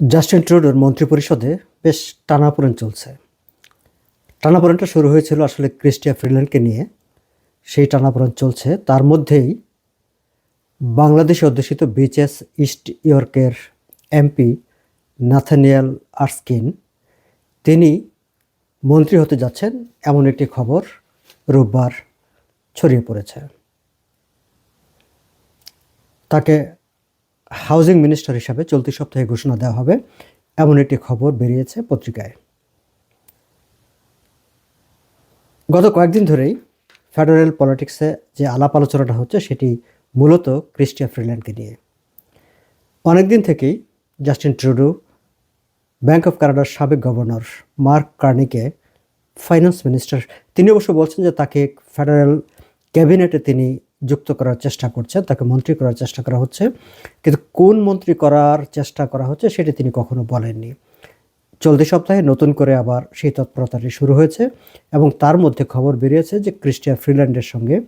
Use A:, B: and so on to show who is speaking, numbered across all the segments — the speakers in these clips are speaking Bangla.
A: জাস্টিন ট্রুডোর মন্ত্রিপরিষদে বেশ টানাপোড়েন চলছে। টানাপোড়েনটা শুরু হয়েছিল আসলে ক্রিস্টিয়া ফ্রিল্যান্ডকে নিয়ে। সেই টানাপোড়েন চলছে। তার মধ্যেই বাংলাদেশে অধ্যুষিত বিচএস ইস্ট ইয়র্কের এমপি নাথানিয়াল আর্সকিন, তিনি মন্ত্রী হতে যাচ্ছেন এমন একটি খবর রোববার ছড়িয়ে পড়েছে। তাকে হাউজিং মিনিস্টার হিসাবে চলতি সপ্তাহে ঘোষণা দেওয়া হবে। এমন একটি খবর বেরিয়েছে পত্রিকায়। গত কয়েকদিন ধরেই ফেডারেল পলিটিক্সে যে আলাপ আলোচনাটা হচ্ছে, সেটি মূলত ক্রিস্টিয়া ফ্রিল্যান্ডকে নিয়ে। অনেকদিন থেকেই জাস্টিন ট্রুডো, ব্যাংক অফ কানাডার সাবেক গভর্নর মার্ক কার্নিকে ফাইন্যান্স মিনিস্টার, তিনি অবশ্য বলছেন যে তাকে ফেডারেল ক্যাবিনেটে তিনি যুক্ত করার চেষ্টা করছেন তাকে মন্ত্রী করার চেষ্টা করা হচ্ছে। কিন্তু কোন মন্ত্রী করার চেষ্টা করা হচ্ছে সেটি তিনি কখনো বলেননি। চলতি সপ্তাহে নতুন করে আবার সেই তৎপরতাটি শুরু হয়েছে এবং তার মধ্যে খবর বেরিয়েছে যে ক্রিস্টিয়া ফ্রিল্যান্ডের সঙ্গে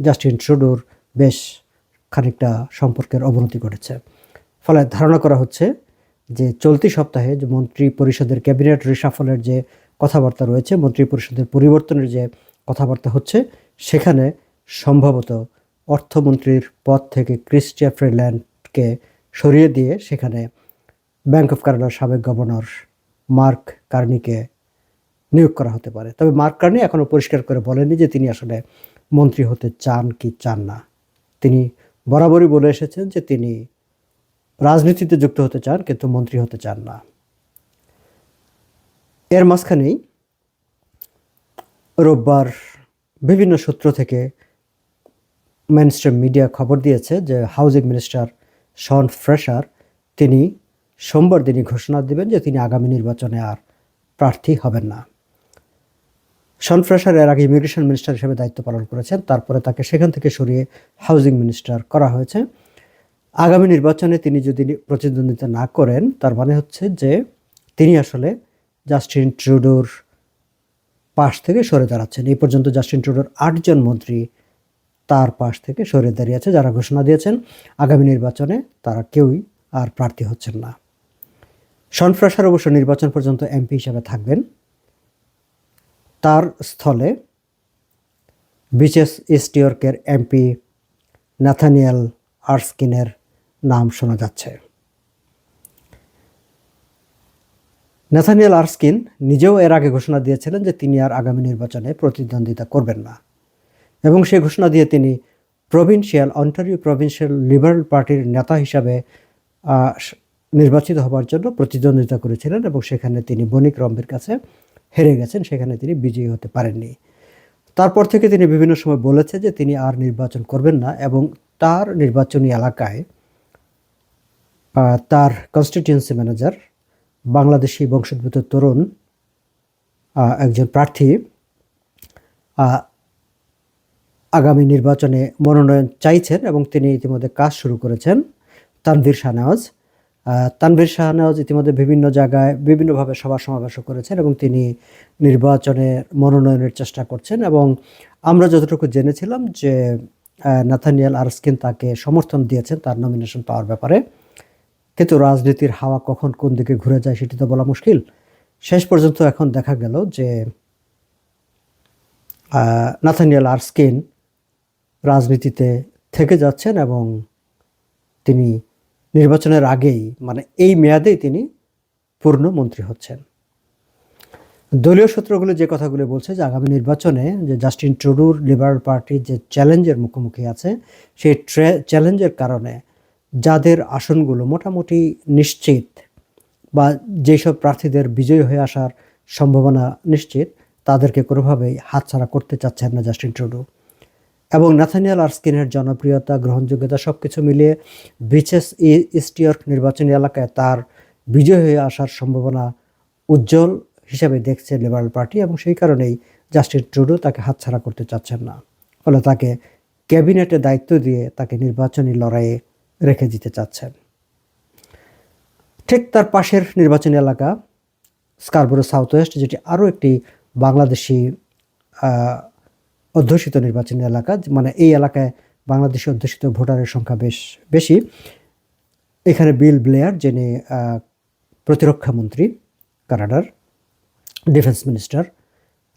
A: জাস্টিন ট্রুডোর বেশ খানিকটা সম্পর্কের অবনতি ঘটেছে। ফলে ধারণা করা হচ্ছে যে চলতি সপ্তাহে যে মন্ত্রী পরিষদের ক্যাবিনেট রিসাফলের যে কথাবার্তা রয়েছে, মন্ত্রী পরিষদের পরিবর্তনের যে কথাবার্তা হচ্ছে, সেখানে সম্ভবত অর্থমন্ত্রীর পদ থেকে ক্রিস্টিয়া ফ্রিল্যান্ডকে সরিয়ে দিয়ে সেখানে ব্যাংক অফ কানাডার সাবেক গভর্নর মার্ক কার্নিকে নিয়োগ করা হতে পারে। তবে মার্ক কার্নি এখনও পরিষ্কার করে বলেননি যে তিনি আসলে মন্ত্রী হতে চান কি চান না। তিনি বরাবরই বলে এসেছেন যে তিনি রাজনীতিতে যুক্ত হতে চান কিন্তু মন্ত্রী হতে চান না। এর মাঝখানেই রোববার বিভিন্ন সূত্র থেকে মেনস্ট্রিম মিডিয়া খবর দিয়েছে যে হাউজিং মিনিস্টার শন ফ্রেশার তিনি সোমবার দিনই ঘোষণা দেবেন যে তিনি আগামী নির্বাচনে আর প্রার্থী হবেন না। শন ফ্রেশার এর আগে ইমিগ্রেশন মিনিস্টার হিসেবে দায়িত্ব পালন করেছেন, তারপরে তাকে সেখান থেকে সরিয়ে হাউজিং মিনিস্টার করা হয়েছে। আগামী নির্বাচনে তিনি যদি প্রতিদ্বন্দ্বিতা না করেন, তার মানে হচ্ছে যে তিনি আসলে জাস্টিন ট্রুডোর পাশ থেকে সরে দাঁড়াচ্ছেন। এই পর্যন্ত জাস্টিন ট্রুডোর আটজন মন্ত্রী তার পাশ থেকে সরে দাঁড়িয়ে আছে যারা ঘোষণা দিয়েছেন। আগামী নির্বাচনে তারা কেউই আর প্রার্থী হচ্ছেন না। শন ফ্রেশার অবশ্য নির্বাচন পর্যন্ত এমপি হিসাবে থাকবেন। তার স্থলে বিচেস ইস্ট ইয়র্কের এমপি নাথানিয়াল আর্সকিনের নাম শোনা যাচ্ছে। নাথানিয়াল আর্সকিন নিজেও এর আগে ঘোষণা দিয়েছিলেন যে তিনি আর আগামী নির্বাচনে প্রতিদ্বন্দ্বিতা করবেন না। এবং সে ঘোষণা দিয়ে তিনি প্রভিন্সিয়াল অন্টারিও প্রভিন্সিয়াল লিবারেল পার্টির নেতা হিসাবে নির্বাচিত হবার জন্য প্রতিদ্বন্দ্বিতা করেছিলেন এবং সেখানে তিনি বণিক রম্বের কাছে হেরে গেছেন, সেখানে তিনি বিজয়ী হতে পারেননি। তারপর থেকে তিনি বিভিন্ন সময় বলেছে যে তিনি আর নির্বাচন করবেন না এবং তার নির্বাচনী এলাকায় তার কনস্টিটিউয়েন্সি ম্যানেজার বাংলাদেশি বংশোদ্ভূত তরুণ একজন প্রার্থী আগামী নির্বাচনে মনোনয়ন চাইছেন এবং তিনি ইতিমধ্যে কাজ শুরু করেছেন। তানভীর শাহনওয়াজ তানভীর শাহনওয়াজ ইতিমধ্যে বিভিন্ন জায়গায় বিভিন্নভাবে সভা সমাবেশও করেছেন এবং তিনি নির্বাচনে মনোনয়নের চেষ্টা করছেন এবং আমরা যতটুকু জেনেছিলাম যে নাথানিয়াল আরস্কিন তাকে সমর্থন দিয়েছেন তার নমিনেশন পাওয়ার ব্যাপারে। কিন্তু রাজনীতির হাওয়া কখন কোন দিকে ঘুরে যায় সেটি তো বলা মুশকিল। শেষ পর্যন্ত এখন দেখা গেল যে নাথানিয়াল আরস্কিন রাজনীতিতে থেকে যাচ্ছেন এবং তিনি নির্বাচনের আগেই মানে এই মেয়াদেই তিনি পূর্ণ মন্ত্রী হচ্ছেন। দলীয় সূত্রগুলো যে কথাগুলো বলছে যে আগামী নির্বাচনে যে জাস্টিন ট্রুডুর, লিবারেল পার্টি যে চ্যালেঞ্জের মুখোমুখি আছে, সেই চ্যালেঞ্জের কারণে যাদের আসনগুলো মোটামুটি নিশ্চিত বা যেসব প্রার্থীদের বিজয়ী হয়ে আসার সম্ভাবনা নিশ্চিত, তাদেরকে কোনোভাবেই হাতছাড়া করতে চাচ্ছেন না জাস্টিন ট্রুডু। এবং নাথানিয়াল আর্সকিনের জনপ্রিয়তা, গ্রহণযোগ্যতা সব কিছু মিলিয়ে বিচেস ইস্ট ইয়র্ক নির্বাচনী এলাকায় তার বিজয় হয়ে আসার সম্ভাবনা উজ্জ্বল হিসাবে দেখছে লিবারেল পার্টি এবং সেই কারণেই জাস্টিন ট্রুডো তাকে হাতছাড়া করতে চাচ্ছেন না। ফলে তাকে ক্যাবিনেটে দায়িত্ব দিয়ে তাকে নির্বাচনী লড়াইয়ে রেখে দিতে চাচ্ছেন। ঠিক তার পাশের নির্বাচনী এলাকা, স্কারবোরো সাউথ ওয়েস্ট যেটি আরও একটি বাংলাদেশি অধ্যুষিত নির্বাচনী এলাকা মানে এই এলাকায় বাংলাদেশি অধ্যুষিত ভোটারের সংখ্যা বেশ বেশি। এখানে বিল ব্লেয়ার, যিনি প্রতিরক্ষা মন্ত্রী, কানাডার ডিফেন্স মিনিস্টার,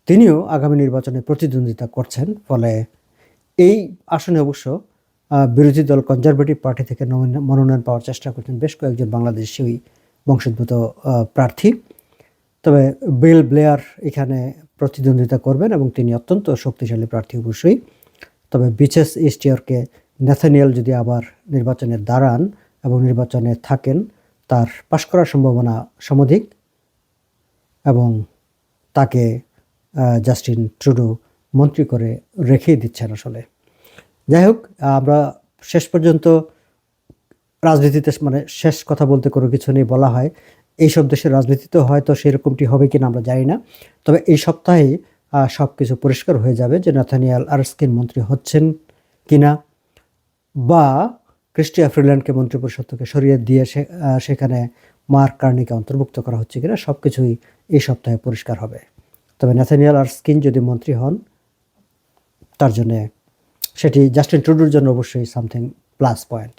A: তিনিও আগামী নির্বাচনে প্রতিদ্বন্দ্বিতা করছেন। ফলে এই আসনে অবশ্য বিরোধী দল কনজারভেটিভ পার্টি থেকে মনোনয়ন পাওয়ার চেষ্টা করছেন বেশ কয়েকজন বাংলাদেশি বংশোদ্ভূত প্রার্থী। তবে বিল ব্লেয়ার এখানে প্রতিদ্বন্দ্বিতা করবেন এবং তিনি অত্যন্ত শক্তিশালী প্রার্থী অবশ্যই। তবে বিচেস ইস্ট ইয়র্কে ন্যাথানিয়াল যদি আবার নির্বাচনে দাঁড়ান এবং নির্বাচনে থাকেন, তার পাশ করার সম্ভাবনা সমধিক এবং তাকে জাস্টিন ট্রুডো মন্ত্রী করে রেখেই দিচ্ছেন আসলে। যাই হোক, আমরা শেষ পর্যন্ত রাজনীতিতে মানে শেষ কথা বলতে কোনো কিছু নেই বলা হয়। এইসব দেশের রাজনীতিতে হয়তো সেরকমটি হবে কিনা আমরা জানি না। তবে এই সপ্তাহেই সব কিছু পরিষ্কার হয়ে যাবে যে নাথানিয়াল আরস্কিন মন্ত্রী হচ্ছেন কিনা বা ক্রিস্টিয়া ফ্রিল্যান্ডকে মন্ত্রিপরিষদ থেকে সরিয়ে দিয়ে সেখানে মার্ক কার্নিকে অন্তর্ভুক্ত করা হচ্ছে কিনা সব কিছুই এই সপ্তাহে পরিষ্কার হবে। তবে ন্যাথানিয়াল আরস্কিন যদি মন্ত্রী হন, তার জন্যে সেটি জাস্টিন ট্রুডোর জন্য অবশ্যই সামথিং প্লাস পয়েন্ট।